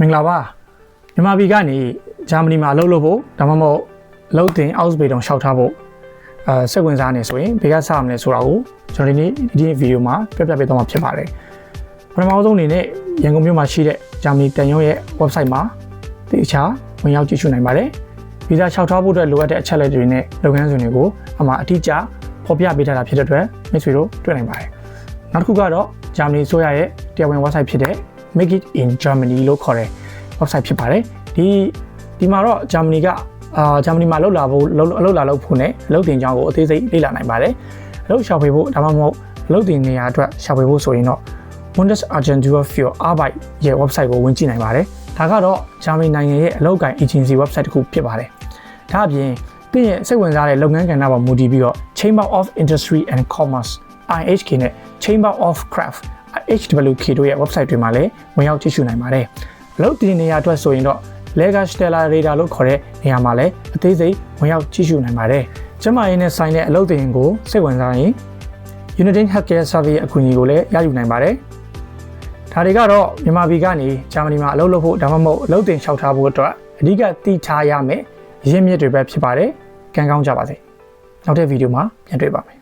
မင်္ဂလာပါမြန်မာပြည်ကနေဂျာမနီမှာအလုပ်လုပ်ဖို့ဒါမှမဟုတ်အလုပ်တင်အောက်စ်ဘေးတောင်ရှောက်ထားဖို့အဲစိတ်ဝင်စားနေဆိုရင်ဘယ်ကစရမလဲဆိုတာကိုကျွန်တော်ဒီနေ့ဒီဗီဒီယိုမှာပြပြပေးသွားမှာဖြစ်ပါတယ်ပထမဆုံးအနေနဲ့ရန်ကုန်မြို့မှာရှိတဲ့ဂျာမနီတန်ရုံးရဲ့ website မှာတခြားဝင်ရောက်ကြည့်ရှုနိုင်ပါတယ်ဗီဇာလျှောက်ထားဖို့အတွက်လိုအပ်တဲ့အချက်အလက်တွေနဲ့လုပ်ငန်းစဉ်တွေကိုအမှအတိအကျဖော်ပြပေးထားတာဖြစ်တဲ့အတွက်မိတ်ဆွေတို့တွေ့နိုင်ပါတယ်နောက်တစ်ခုကတော့ဂျာမနီဆိုရရဲ့တရားဝင် website ဖြစ်တဲ့ Make it in Germany လို့ခေါ်တဲ့ website ဖြစ်ပါတယ်ဒီဒီမှာတော့ဂျာမနီကအာဂျာမနီမှာလောက်လာဖို့လောက်အလုပ်လာလုပ်ဖို့နဲ့အလုပ်တင်ကြောင်းကိုအသေးစိတ်လေ့လာနိုင်ပါတယ်အလုပ်ရှာဖွေဖို့ဒါမှမဟုတ်အလုပ်တင်နေရာအတွက်ရှာဖွေဖို့ဆိုရင်တော့ Bundesagentur für Arbeit ရဲ့ website ကိုဝင်ကြည့်နိုင်ပါတယ်ဒါကတော့ဂျာမနီနိုင်ငံရဲ့အလုပ်ကိုင် agency website တစ်ခုဖြစ်ပါတယ်ဒါအပြင်တင့်ရဲ့စိတ်ဝင်စားတဲ့လုပ်ငန်းကဏ္ဍပေါ်မူတည်ပြီးတော့ Chamber of Industry and Commerce IHK နဲ့ Chamber of Craft HWK တို့ရဲ့ website တွေမှာလည်းဝင်ရောက်ကြည့်ရှုနိုင်ပါတယ်။အလုပ်တင်နေရာအတွက်ဆိုရင်တော့ Lega Stella Radar လို့ခေါ်တဲ့နေရာမှာလည်းအသေးစိတ်ဝင်ရောက်ကြည့်ရှုနိုင်ပါတယ်။ကျမရင်းနဲ့ဆိုင်တဲ့အလုပ်တင်ကိုစိတ်ဝင်စားရင် Unity Healthcare Survey အကူအညီကိုလည်းရယူနိုင်ပါတယ်။ဒါတွေကတော့မြန်မာပြည်ကနေဂျာမနီမှာအလုပ်လုပ်ဖို့ဒါမှမဟုတ်အလုပ်တင်လျှောက်ထားဖို့အတွက်အဓိကသိထားရမယ်ရင်းမြစ်တွေပဲဖြစ်ပါတယ်။ကံကောင်းကြပါစေ။နောက်တဲ့ဗီဒီယိုမှာပြန်တွေ့ပါမယ်